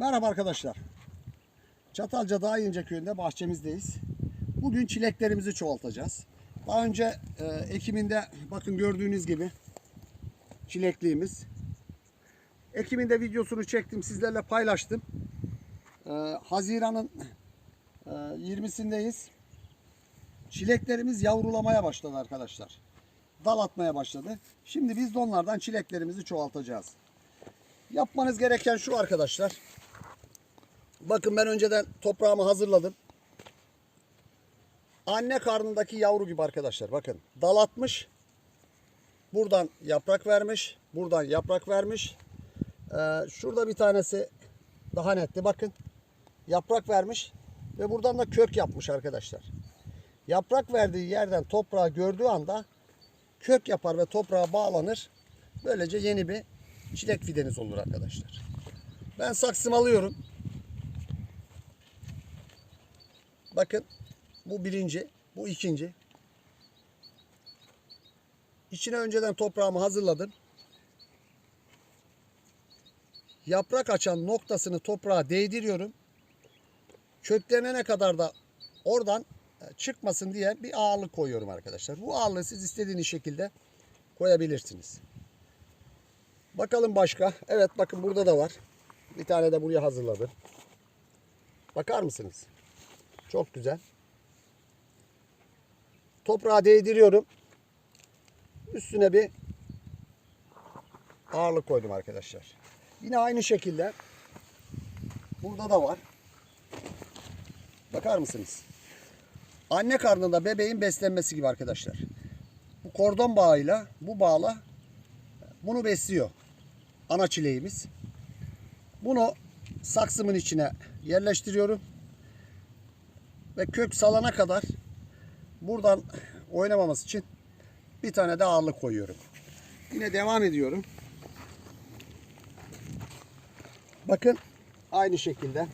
Merhaba arkadaşlar. Çatalca Dağ İnce köyünde bahçemizdeyiz. Bugün çileklerimizi çoğaltacağız. Daha önce e, ekiminde bakın gördüğünüz gibi çilekliğimiz. Ekiminde videosunu çektim sizlerle paylaştım. E, Haziran'ın e, 20'sindeyiz. Çileklerimiz yavrulamaya başladı arkadaşlar. Dal atmaya başladı. Şimdi biz de onlardan çileklerimizi çoğaltacağız. Yapmanız gereken şu arkadaşlar. Bakın ben önceden toprağımı hazırladım. Anne karnındaki yavru gibi arkadaşlar. Bakın dal atmış. Buradan yaprak vermiş. Buradan yaprak vermiş. Ee, şurada bir tanesi daha netti. Bakın yaprak vermiş. Ve buradan da kök yapmış arkadaşlar. Yaprak verdiği yerden toprağı gördüğü anda kök yapar ve toprağa bağlanır. Böylece yeni bir çilek fideniz olur arkadaşlar. Ben saksımı alıyorum. Bakın bu birinci, bu ikinci. İçine önceden toprağımı hazırladım. Yaprak açan noktasını toprağa değdiriyorum. Köklenene kadar da oradan e, çıkmasın diye bir ağırlık koyuyorum arkadaşlar. Bu ağırlığı siz istediğiniz şekilde koyabilirsiniz. Bakalım başka. Evet bakın burada da var. Bir tane de buraya hazırladım. Bakar mısınız? Çok güzel. Toprağa değdiriyorum. Üstüne bir ağırlık koydum arkadaşlar. Yine aynı şekilde burada da var. Bakar mısınız? Anne karnında bebeğin beslenmesi gibi arkadaşlar. Bu kordon bağıyla bu bağla bunu besliyor. Ana çileğimiz. Bunu saksımın içine yerleştiriyorum. Ve kök salana kadar buradan oynamaması için bir tane de ağırlık koyuyorum. Yine devam ediyorum. Bakın aynı şekilde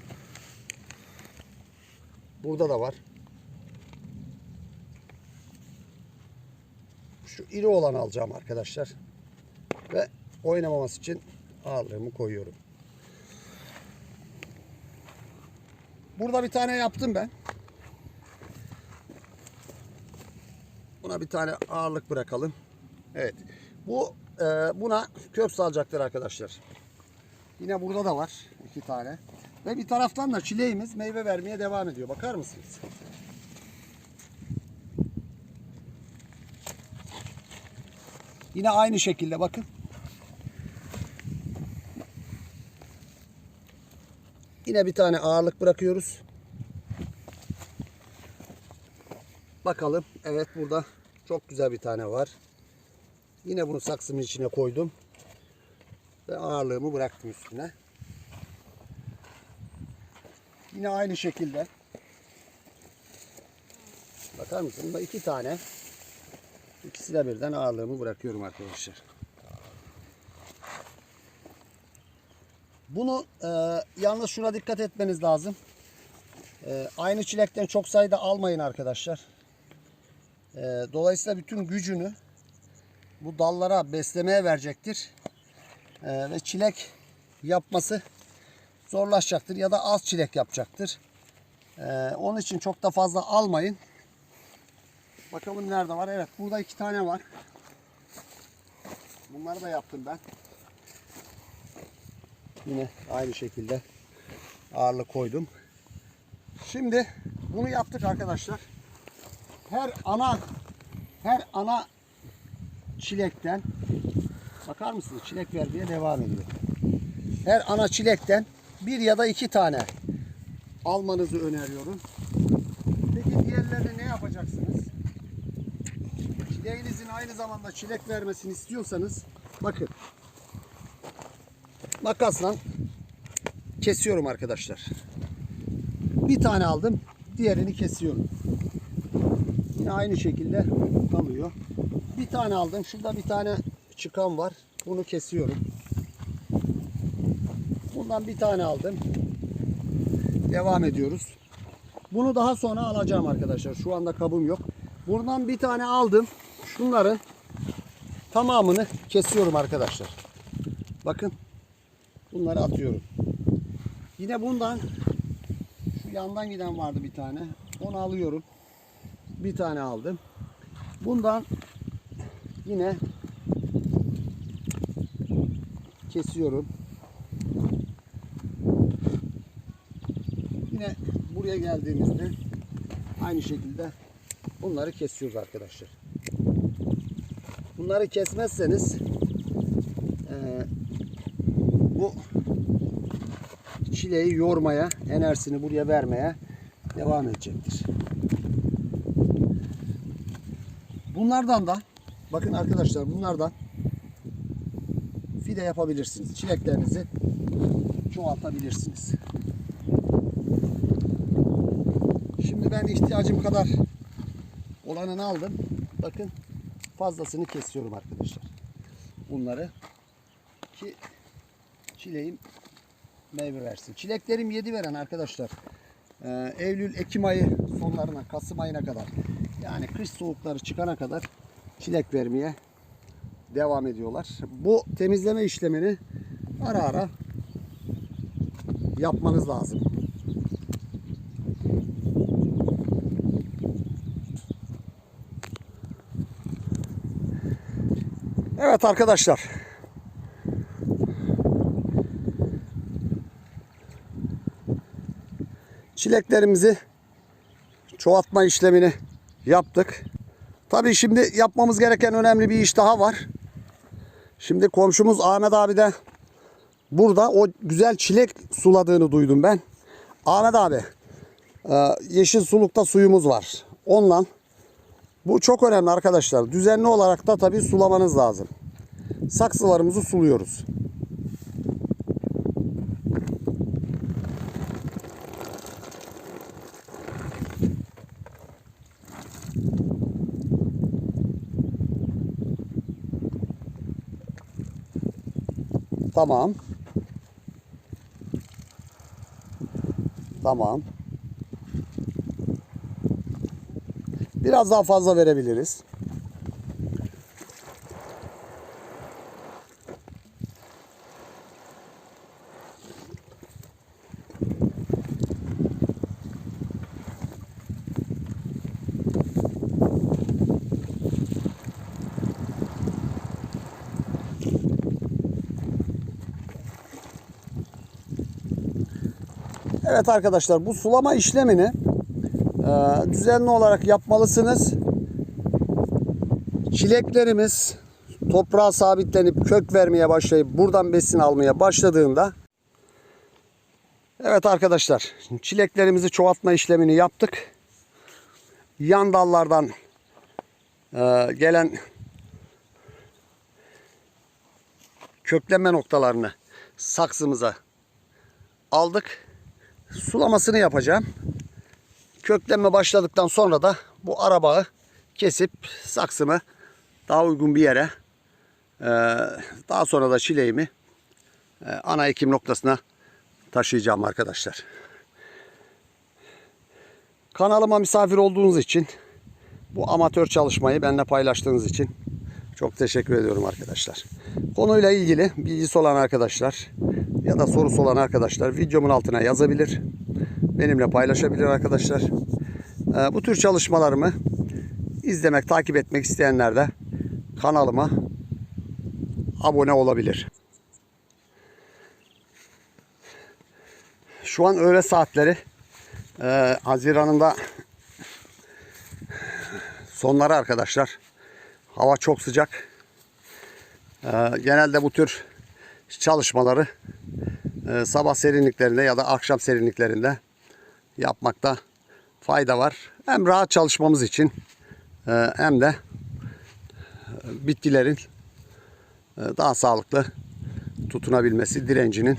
burada da var. Şu iri olanı alacağım arkadaşlar. Ve oynamaması için ağırlığımı koyuyorum. Burada bir tane yaptım ben. Buna bir tane ağırlık bırakalım. Evet. Bu e, buna kök salacaktır arkadaşlar. Yine burada da var iki tane. Ve bir taraftan da çileğimiz meyve vermeye devam ediyor. Bakar mısınız? Yine aynı şekilde bakın. Yine bir tane ağırlık bırakıyoruz. Bakalım. Evet burada çok güzel bir tane var. Yine bunu saksımın içine koydum. Ve ağırlığımı bıraktım üstüne. Yine aynı şekilde. Bakar mısın? Bunda iki tane. İkisine birden ağırlığımı bırakıyorum arkadaşlar. Bunu e, yalnız şuna dikkat etmeniz lazım. E, aynı çilekten çok sayıda almayın arkadaşlar. E, dolayısıyla bütün gücünü bu dallara beslemeye verecektir. E, ve çilek yapması zorlaşacaktır ya da az çilek yapacaktır. E, onun için çok da fazla almayın. Bakalım nerede var? Evet burada iki tane var. Bunları da yaptım ben. Yine aynı şekilde ağırlık koydum. Şimdi bunu yaptık arkadaşlar. Her ana her ana çilekten bakar mısınız? Çilek vermeye devam ediyor. Her ana çilekten bir ya da iki tane almanızı öneriyorum. Peki diğerlerini ne yapacaksınız? Çileğinizin aynı zamanda çilek vermesini istiyorsanız bakın makasla kesiyorum arkadaşlar. Bir tane aldım. Diğerini kesiyorum. Yine aynı şekilde kalıyor. Bir tane aldım. Şurada bir tane çıkan var. Bunu kesiyorum. Bundan bir tane aldım. Devam ediyoruz. Bunu daha sonra alacağım arkadaşlar. Şu anda kabım yok. Buradan bir tane aldım. Şunların tamamını kesiyorum arkadaşlar. Bakın. Bunları atıyorum. Yine bundan şu yandan giden vardı bir tane. Onu alıyorum. Bir tane aldım. Bundan yine kesiyorum. Yine buraya geldiğimizde aynı şekilde bunları kesiyoruz arkadaşlar. Bunları kesmezseniz eee, bu çileyi yormaya, enerjisini buraya vermeye devam edecektir. Bunlardan da bakın arkadaşlar bunlardan fide yapabilirsiniz. Çileklerinizi çoğaltabilirsiniz. Şimdi ben ihtiyacım kadar olanını aldım. Bakın fazlasını kesiyorum arkadaşlar. Bunları ki çileğim meyve versin. Çileklerim 7 veren arkadaşlar. Eylül, Ekim ayı sonlarına, Kasım ayına kadar yani kış soğukları çıkana kadar çilek vermeye devam ediyorlar. Bu temizleme işlemini ara ara yapmanız lazım. Evet arkadaşlar. Çileklerimizi çoğaltma işlemini yaptık. Tabii şimdi yapmamız gereken önemli bir iş daha var. Şimdi komşumuz Ahmet abi de burada o güzel çilek suladığını duydum ben. Ahmet abi e, yeşil sulukta suyumuz var. Onunla bu çok önemli arkadaşlar. Düzenli olarak da tabii sulamanız lazım. Saksılarımızı suluyoruz. Tamam. Tamam. Biraz daha fazla verebiliriz. Evet arkadaşlar bu sulama işlemini e, düzenli olarak yapmalısınız. Çileklerimiz toprağa sabitlenip kök vermeye başlayıp buradan besin almaya başladığında Evet arkadaşlar çileklerimizi çoğaltma işlemini yaptık. Yan dallardan e, gelen köklenme noktalarını saksımıza aldık. Sulamasını yapacağım. Köklenme başladıktan sonra da bu arabağı kesip saksımı daha uygun bir yere e, daha sonra da çileğimi e, ana ekim noktasına taşıyacağım arkadaşlar. Kanalıma misafir olduğunuz için bu amatör çalışmayı benimle paylaştığınız için çok teşekkür ediyorum arkadaşlar. Konuyla ilgili bilgisi olan arkadaşlar ya da sorusu olan arkadaşlar videomun altına yazabilir. Benimle paylaşabilir arkadaşlar. Ee, Bu tür çalışmalarımı izlemek, takip etmek isteyenler de kanalıma abone olabilir. Şu an öğle saatleri e, Haziran'ın da sonları arkadaşlar. Hava çok sıcak. E, genelde bu tür çalışmaları e, sabah serinliklerinde ya da akşam serinliklerinde yapmakta fayda var. Hem rahat çalışmamız için e, hem de e, bitkilerin daha sağlıklı tutunabilmesi, direncinin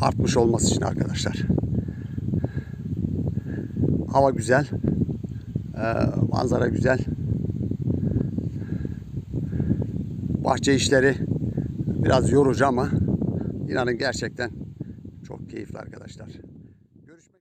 artmış olması için arkadaşlar. Hava güzel. manzara güzel. Bahçe işleri biraz yorucu ama inanın gerçekten çok keyifli arkadaşlar.